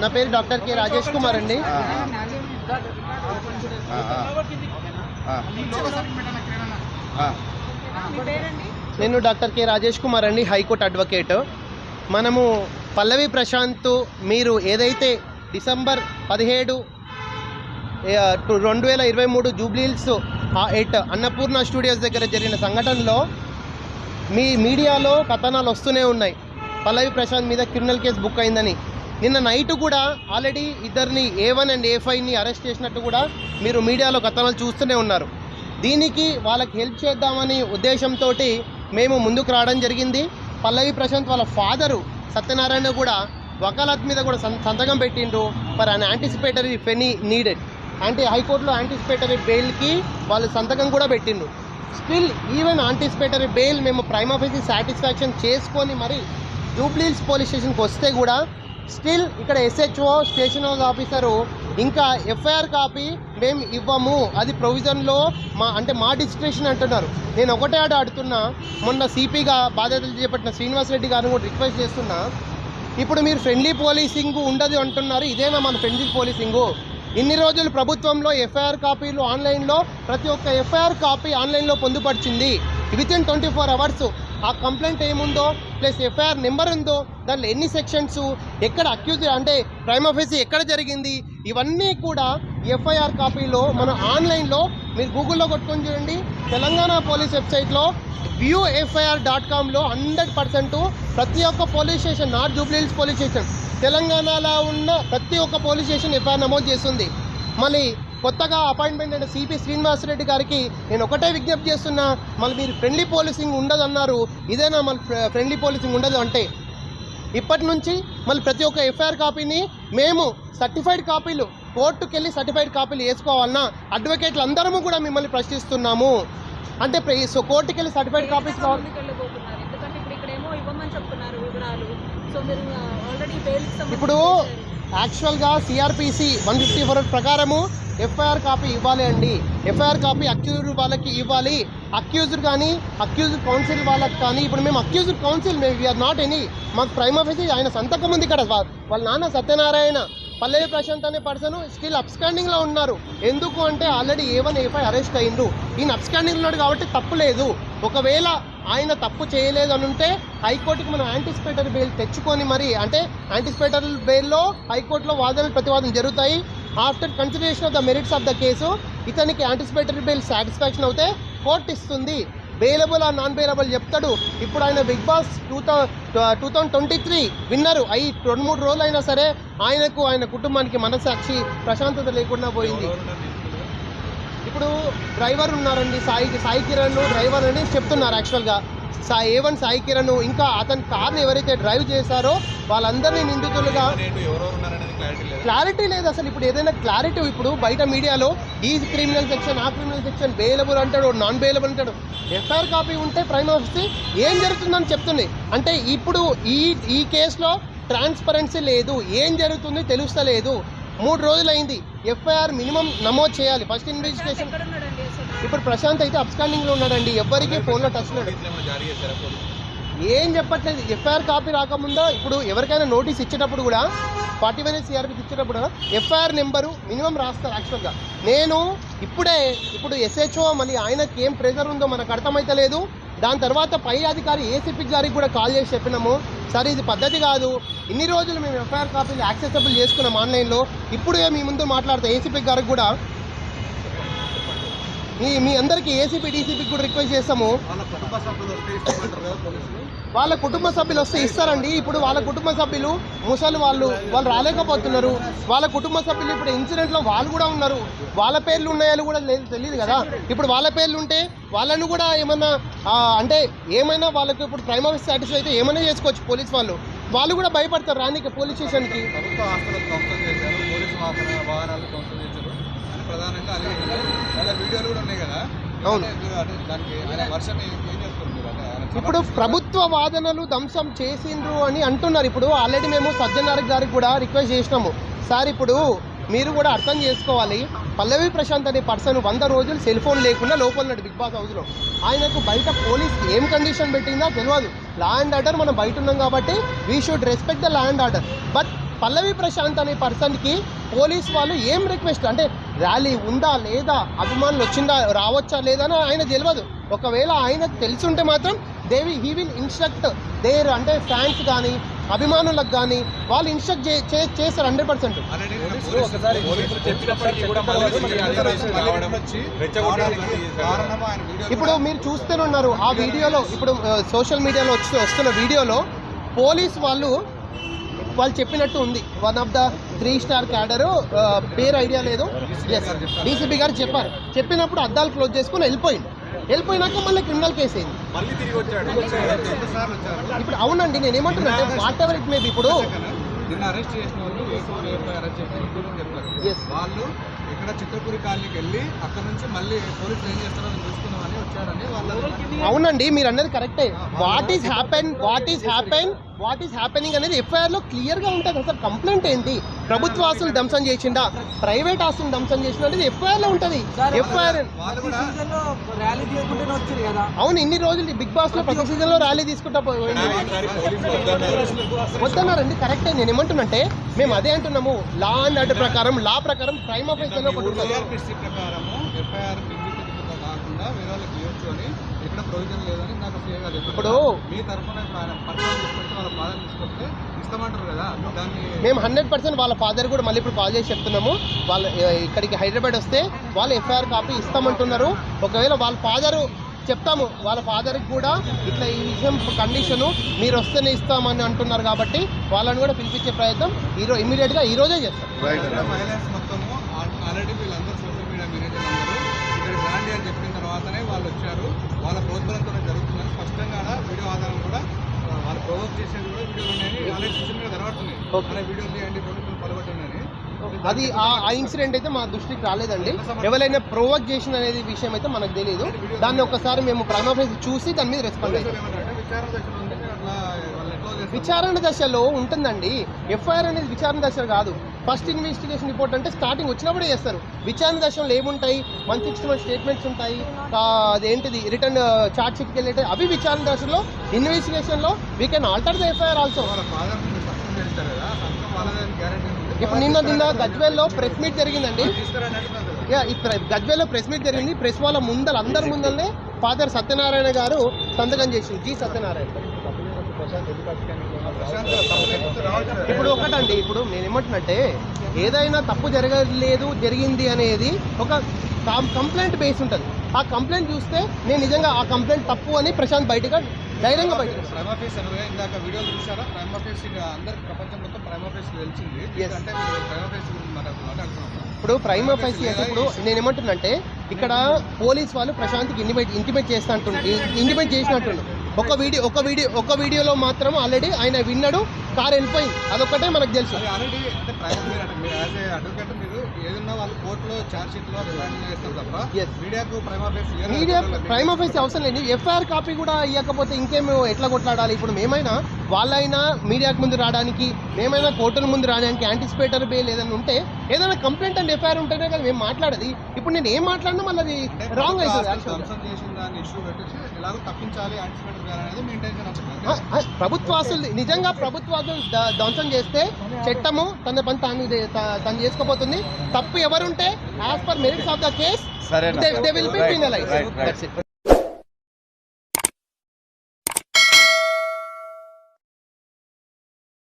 నా పేరు doctor K Rajesh Kumar అండి. ఆ, ఆ, ఆ, ఆ, నేను డాక్టర్ కె రాజేష్ కుమార్ అండి హైకోర్టు అడ్వకేట్. మనము పల్లవి ప్రశాంత్ మీరు ఏదైతే డిసెంబర్ పదిహేడు రెండు వేల ఇరవై మూడు జూబ్లీల్స్ ఎయిట్ అన్నపూర్ణ స్టూడియోస్ దగ్గర జరిగిన సంఘటనలో మీ మీడియాలో కథనాలు వస్తూనే ఉన్నాయి. పల్లవి ప్రశాంత్ మీద క్రిమినల్ కేసు బుక్ అయిందని. నిన్న నైట్ కూడా ఆల్రెడీ ఇద్దరిని ఏ వన్ అండ్ ఏ ఫైవ్ని అరెస్ట్ చేసినట్టు కూడా మీరు మీడియాలో కథనాలు చూస్తూనే ఉన్నారు. దీనికి వాళ్ళకి హెల్ప్ చేద్దామని ఉద్దేశంతో మేము ముందుకు రావడం జరిగింది. పల్లవి ప్రశాంత్ వాళ్ళ ఫాదరు సత్యనారాయణ కూడా వకాలత్ మీద కూడా సంతకం పెట్టిండ్రు. For an anticipatory phony needed అంటే హైకోర్టులో యాంటిసిపేటరీ బెయిల్కి వాళ్ళు సంతకం కూడా పెట్టిండ్రు. స్టిల్ ఈవెన్ యాంటిసిపేటరీ బెయిల్ మేము ప్రైమ్ ఆఫీస్ సాటిస్ఫాక్షన్ చేసుకొని మరి జూబ్లీల్స్ పోలీస్ స్టేషన్కి వస్తే కూడా స్టిల్ ఇక్కడ ఎస్హెచ్ఓ స్టేషన్ హౌస్ ఆఫీసరు ఇంకా ఎఫ్ఐఆర్ కాపీ మేము ఇవ్వము. అది ప్రొవిజన్లో మా అంటే మా డిస్క్రిప్షన్ అంటున్నారు. నేను ఒకటే ఆడ ఆడుతున్నా. మొన్న సిపిగా బాధ్యతలు చేపట్టిన శ్రీనివాస్ రెడ్డి గారిని కూడా రిక్వెస్ట్ చేస్తున్నా. ఇప్పుడు మీరు ఫ్రెండ్లీ పోలీసింగ్ ఉండదు అంటున్నారు. ఇదేనా మన ఫ్రెండ్లీ పోలీసింగు ఇన్ని రోజులు ప్రభుత్వంలో ఎఫ్ఐఆర్ కాపీలు ఆన్లైన్లో ప్రతి ఒక్క ఎఫ్ఐఆర్ కాపీ ఆన్లైన్లో పొందుపరిచింది within twenty four hours ఆ కంప్లైంట్ ఏముందో ప్లస్ ఎఫ్ఐఆర్ నెంబర్ ఉందో దాంట్లో ఎన్ని సెక్షన్స్ ఎక్కడ అక్యూజ్ అంటే ప్రైమ్ ఆఫీస్ ఎక్కడ జరిగింది ఇవన్నీ కూడా ఎఫ్ఐఆర్ కాపీలో మన ఆన్లైన్లో మీరు గూగుల్లో కొట్టుకొని చూడండి. తెలంగాణ పోలీస్ వెబ్సైట్లో వ్యూ ఎఫ్ఐఆర్ డాట్ కామ్లో హండ్రెడ్ పర్సెంట్ ప్రతి ఒక్క police station north Jubilee Hills police station తెలంగాణలో ఉన్న ప్రతి ఒక్క పోలీస్ స్టేషన్ ఎఫ్ఐఆర్ నమోదు చేస్తుంది. మళ్ళీ కొత్తగా అపాయింట్మెంట్ అయిన సిపి శ్రీనివాసరెడ్డి గారికి నేను ఒకటే విజ్ఞప్తి చేస్తున్నా మళ్ళీ మీరు ఫ్రెండ్లీ పోలీసింగ్ ఉండదు అన్నారు ఇదేనా మళ్ళీ ఫ్రెండ్లీ పోలీసింగ్ ఉండదు అంటే. ఇప్పటి నుంచి మళ్ళీ ప్రతి ఒక్క ఎఫ్ఐఆర్ కాపీని మేము సర్టిఫైడ్ కాపీలు కోర్టుకు వెళ్ళి సర్టిఫైడ్ కాపీలు వేసుకోవాలన్నా అడ్వకేట్లు అందరము కూడా మిమ్మల్ని ప్రశ్నిస్తున్నాము. అంటే సో కోర్టుకి వెళ్ళి సర్టిఫైడ్ కాపీస్ కావాలి. ఇప్పుడు యాక్చువల్గా సిఆర్పిసి వన్ ఫిఫ్టీ ఫోర్ ప్రకారము ఎఫ్ఐఆర్ కాపీ ఇవ్వాలి అండి. ఎఫ్ఐఆర్ కాపీ అక్యూజ్డ్ వాళ్ళకి ఇవ్వాలి. అక్యూజ్డ్ కానీ అక్యూజ్డ్ కౌన్సిల్ వాళ్ళకి కానీ ఇప్పుడు మేము అక్యూజ్డ్ కౌన్సిల్ మేము వీఆర్ నాట్ ఎనీ మాకు ప్రైమ్ ఆఫీసర్ ఆయన సంతకం ఉంది ఇక్కడ. వాళ్ళ నాన్న సత్యనారాయణ పల్లవి ప్రశాంత్ అనే పర్సన్ స్టిల్ అప్స్టాండింగ్లో ఉన్నారు. ఎందుకు అంటే already A one A arrest అయిండు. ఈయన అప్స్టాండింగ్ ఉన్నాడు కాబట్టి తప్పు లేదు. ఒకవేళ ఆయన తప్పు చేయలేదు అని ఉంటే హైకోర్టుకి మనం యాంటిసిపేటరీ బెయిల్ తెచ్చుకొని మరి అంటే యాంటిసిపేటరీ బెయిల్లో హైకోర్టులో వాదనలు ప్రతివాదం జరుగుతాయి. After consideration of the merits of the case ఇతనికి యాంటిసిపేటరీ బెయిల్ సాటిస్ఫాక్షన్ అవుతే కోర్టు ఇస్తుంది. బెయిలబుల్ ఆ నాన్ బెయిలబుల్ చెప్తాడు. ఇప్పుడు ఆయన big boss two thou two thousand twenty three winner అయి రెండు మూడు రోజులు అయినా సరే ఆయనకు ఆయన కుటుంబానికి మనసాక్షి ప్రశాంతత లేకుండా పోయింది. ఇప్పుడు డ్రైవర్ ఉన్నారండి. సాయి సాయి కిరణ్ డ్రైవర్ అని చెప్తున్నారు యాక్చువల్గా సా ఏ వన్ సాయి కిరణ్ ఇంకా అతని కార్ని ఎవరైతే డ్రైవ్ చేశారో వాళ్ళందరినీ నిందితులుగా క్లారిటీ లేదు అసలు. ఇప్పుడు ఏదైనా క్లారిటీ ఇప్పుడు బయట మీడియాలో ఈ క్రిమినల్ సెక్షన్ ఆ క్రిమినల్ సెక్షన్ బెయిలబుల్ అంటాడు నాన్ బెయిలబుల్ అంటాడు. ఎఫ్ఐఆర్ కాపీ ఉంటే ప్రైమ్ ఆఫీస్ ఏం జరుగుతుందని చెప్తుంది. అంటే ఇప్పుడు ఈ ఈ కేసులో ట్రాన్స్పరెన్సీ లేదు ఏం జరుగుతుంది తెలుస్తలేదు. మూడు రోజులైంది. ఎఫ్ఐఆర్ మినిమం నమోదు చేయాలి. ఫస్ట్ ఇన్వెస్టిగేషన్ ఇప్పుడు ప్రశాంత్ అయితే అబ్స్కాండింగ్లో ఉన్నాడండి. ఎవరికి ఫోన్లో టచ్ లేడు ఏం చెప్పట్లేదు. ఎఫ్ఐఆర్ కాపీ రాకముందో ఇప్పుడు ఎవరికైనా నోటీస్ ఇచ్చేటప్పుడు కూడా ఫార్టీ వన్ సిఆర్పీకి ఇచ్చేటప్పుడు ఎఫ్ఐఆర్ నెంబరు మినిమం రాస్తారు యాక్చువల్గా. నేను ఇప్పుడే ఇప్పుడు ఎస్హెచ్ఓ మళ్ళీ ఆయనకి ఏం ప్రెజర్ ఉందో మనకు అర్థమైతలేదు దాని తర్వాత పై అధికారి ఏసీపీ గారికి కూడా కాల్ చేసి చెప్పినాము. సరే ఇది పద్ధతి కాదు. ఇన్ని రోజులు మేము ఎఫ్ఐఆర్ కాపీలు యాక్సెసబుల్ చేసుకున్నాం ఆన్లైన్లో. ఇప్పుడే మీ ముందు మాట్లాడతా ఏసీపీ గారికి కూడా మీ మీ అందరికీ ఏసీపీ డీసీపీకి కూడా రిక్వెస్ట్ చేస్తాము. వాళ్ళ కుటుంబ సభ్యులు వస్తే ఇస్తారండి. ఇప్పుడు వాళ్ళ కుటుంబ సభ్యులు ముసలి వాళ్ళు వాళ్ళు రాలేకపోతున్నారు. వాళ్ళ కుటుంబ సభ్యులు ఇప్పుడు ఇన్సిడెంట్లో వాళ్ళు కూడా ఉన్నారు. వాళ్ళ పేర్లు ఉన్నాయని కూడా లేదు తెలియదు కదా. ఇప్పుడు వాళ్ళ పేర్లు ఉంటే వాళ్ళను కూడా ఏమన్నా అంటే ఏమైనా వాళ్ళకు ఇప్పుడు ప్రైమ్ ఆఫీస్ సాటిస్ఫై అయితే ఏమైనా చేసుకోవచ్చు పోలీస్ వాళ్ళు. వాళ్ళు కూడా భయపడతారు రానికి పోలీస్ స్టేషన్కి. ప్రధానంగా వీడియోలు కూడా ఉన్నాయి కదా. అవును. దానికి వర్షం ఏం ఇప్పుడు ప్రభుత్వ వాదనలు ధ్వంసం చేసిండ్రు అని అంటున్నారు. ఇప్పుడు ఆల్రెడీ మేము సజ్జనార్ గారికి కూడా రిక్వెస్ట్ చేసినాము. సార్ ఇప్పుడు మీరు కూడా అర్థం చేసుకోవాలి. పల్లవి ప్రశాంత్ అనే పర్సన్ వంద రోజులు సెల్ ఫోన్ లేకుండా లోపల ఉన్నాడు బిగ్ బాస్ హౌస్లో. ఆయనకు బయట పోలీస్ ఏం కండిషన్ పెట్టిందో తెలియదు. లా అండ్ ఆర్డర్ మనం బయట ఉన్నాం కాబట్టి we should respect the law and order but Pallavi Prashanth అనే పర్సన్కి పోలీస్ వాళ్ళు ఏం రిక్వెస్ట్? అంటే ర్యాలీ ఉందా లేదా? అభిమానులు వచ్చిందా రావచ్చా లేదా అని ఆయన తెలియదు ఒకవేళ ఆయనకు తెలిసి ఉంటే మాత్రం దేవి హీ విల్ ఇన్స్ట్రక్ట్ దేర్ అంటే ఫ్యాన్స్ కానీ అభిమానులకు కానీ వాళ్ళు ఇన్స్ట్రక్ట్ చేస్తారు హండ్రెడ్ పర్సెంట్. ఆయన ఇప్పుడు మీరు చూస్తూనే ఉన్నారు. ఆ వీడియోలో ఇప్పుడు సోషల్ మీడియాలో వచ్చి వస్తున్న వీడియోలో పోలీస్ వాళ్ళు వాళ్ళు చెప్పినట్టు ఉంది. One of the three star cadre పేరు ఐడియా లేదు. డీసీపీ గారు చెప్పారు. చెప్పినప్పుడు అద్దాలు క్లోజ్ చేసుకుని వెళ్ళిపోయింది వెళ్ళిపోయినాక మళ్ళీ క్రిమినల్ కేసు అయింది. మళ్ళీ తిరిగి వచ్చాడు. రెండు సార్లు వచ్చారు ఇప్పుడు అవునండి నేను ఏమంటున్నా అంటే వాట్ ఎవర్ ఇట్ మేబీ ఇప్పుడు నిన్న అరెస్ట్ చేసిన అరెస్ట్ చెప్పారు. వాళ్ళు ఇక్కడ చిత్తపూరి కాలనీకి వెళ్ళి అక్కడ నుంచి మళ్ళీ పోలీసులు ఏం చేస్తారో చూసుకుందామని వచ్చారని వాళ్ళు అవునండి మీరు అన్నది కరెక్టే what is happen what is happen what is happening అనేది ఎఫ్ఐఆర్లో క్లియర్గా ఉంటుంది అసలు కంప్లైంట్ ఏంటి? ప్రభుత్వ ఆస్తులు ధ్వంసం చేసిండా? ప్రైవేట్ ఆస్తులు ధ్వంసం చేసిండా అనేది ఎఫ్ఐఆర్లో ఉంటది. ఎఫ్ఐఆర్ ర్యాలీ అవును ఇన్ని రోజులు బిగ్ బాస్లో ప్రతి సీజన్లో ర్యాలీ తీసుకుంటా పోయింది. వద్దన్నారండి కరెక్టే నేను ఏమంటున్నంటే మేము అదే అంటున్నాము. లా అండ్ ఆర్డర్ ప్రకారం లా ప్రకారం గారు చెప్పారు. ఇప్పుడు. మీ తరఫున మేము హండ్రెడ్ పర్సెంట్ వాళ్ళ ఫాదర్ కూడా మళ్ళీ ఇప్పుడు కాల్ చేసి చెప్తున్నాము. వాళ్ళ ఇక్కడికి హైదరాబాద్ వస్తే వాళ్ళు ఎఫ్ఐఆర్ కాపీ ఇస్తామంటున్నారు. ఒకవేళ వాళ్ళ ఫాదరు చెప్తాము. వాళ్ళ ఫాదర్కి కూడా ఇట్లా ఈ విషయం కండిషను మీరు వస్తేనే ఇస్తామని అంటున్నారు కాబట్టి వాళ్ళని కూడా పిలిపించే ప్రయత్నం ఈరోజు ఇమీడియట్గా ఈ రోజే చేస్తాం. ఆల్రెడీ వీళ్ళందరూ సోషల్ మీడియా మేనేజర్ అందరూ ఇక్కడ రాండి అని చెప్పిన తర్వాతనే వాళ్ళు వచ్చారు. వాళ్ళ ప్రోద్బలంతో జరుగుతుందని స్పష్టంగా ఆడ వీడియో ఆధారం కూడా వాళ్ళు ప్రొవోక్ చేసేది కూడా వీడియోలు ఉన్నాయని ఆల్రెడీ సోషల్ మీడియా కనబడుతున్నాయి Okay. అలా వీడియోలు తీయండి పోలీసులు పలగొట్టండి అది ఆ ఇన్సిడెంట్ అయితే మా దృష్టికి రాలేదండి. ఎవరైనా ప్రొవోక్ చేసిన అనేది విషయం అయితే మనకు తెలియదు దాన్ని ఒకసారి మేము ప్రైమ్ ఆఫీస్ చూసి దాని మీద రెస్పాండ్ విచారణ దశలో ఉంటుందండి. ఎఫ్ఐఆర్ అనేది విచారణ దశ కాదు. ఫస్ట్ ఇన్వెస్టిగేషన్ రిపోర్ట్ అంటే స్టార్టింగ్ వచ్చినప్పుడే చేస్తారు. విచారణ దశలో ఏముంటాయి? వన్ సిక్స్టీ వన్ స్టేట్మెంట్స్ ఉంటాయి. అదేంటిది? రిటర్న్ చార్జ్ షీట్కి వెళ్ళే అవి విచారణ దశలో ఇన్వెస్టిగేషన్లో we can alter the FIR also ఇప్పుడు నిన్న నిన్న గజ్వేల్లో ప్రెస్ మీట్ జరిగిందండి. గజ్వేల్లో ప్రెస్ మీట్ జరిగింది. ప్రెస్ వాళ్ళ ముందర అందరి ముందరనే ఫాదర్ సత్యనారాయణ గారు సంతకం చేసింది జి సత్యనారాయణ. ఇప్పుడు ఒకటండి ఇప్పుడు నేను ఏమంటున్నట్టే ఏదైనా తప్పు జరగలేదు జరిగింది అనేది ఒక కంప్లైంట్ బేస్ ఉంటుంది. ఆ కంప్లైంట్ చూస్తే నేను నిజంగా ఆ కంప్లైంట్ తప్పు అని ప్రశాంత్ బయటగా ధైర్యంగా బయటకు ఇప్పుడు ప్రైమ్ ఆఫీస్ అంటే ఇప్పుడు నేను ఏమంటున్నంటే ఇక్కడ పోలీస్ వాళ్ళు ప్రశాంత్కి ఇంటిమేట్ ఇంటిమేట్ చేస్తా అంటుండ్రు ఇంటిమేట్ చేసినట్టుండు. ఒక వీడియో ఒక వీడియో ఒక వీడియోలో మాత్రం ఆల్రెడీ ఆయన విన్నాడు కార్ వెళ్ళిపోయింది. అదొక్కటే మనకు తెలుసు. ఏదన్నా వాళ్ళు కోర్టులో ఛార్జ్ షీట్లో రిమాండ్ చేస్తారు తప్ప. మీడియాకు మీడియా ప్రైమ్ ఆఫీస్ అవసరం లేదు ఎఫ్ఐఆర్ కాపీ కూడా ఇవ్వకపోతే ఇంకేం ఎట్లా కొట్లాడాలి? ఇప్పుడు మేమైనా వాళ్ళైనా మీడియాకు ముందు రావడానికి మేమైనా కోర్టుల ముందు రావడానికి యాంటిసిపేటర్ బేల్ ఏదైనా ఉంటే ఏదైనా కంప్లైంట్ అండ్ ఎఫ్ఐఆర్ ఉంటేనే కదా మేము మాట్లాడేది. ఇప్పుడు నేను ఏం మాట్లాడినా మళ్ళీ అది రాంగ్ అవుతుంది ఎలాగో తప్పించాలి యాంటిసిపేట్ చేయాలనేది మీ ఇంటెన్షన్ ప్రభుత్వాసులు నిజంగా ప్రభుత్వాసులు ధ్వంసం చేస్తే చట్టము తన పని తాను తను చేసుకోబోతుంది. తప్పు ఎవరుంటే as per merits of the case they will be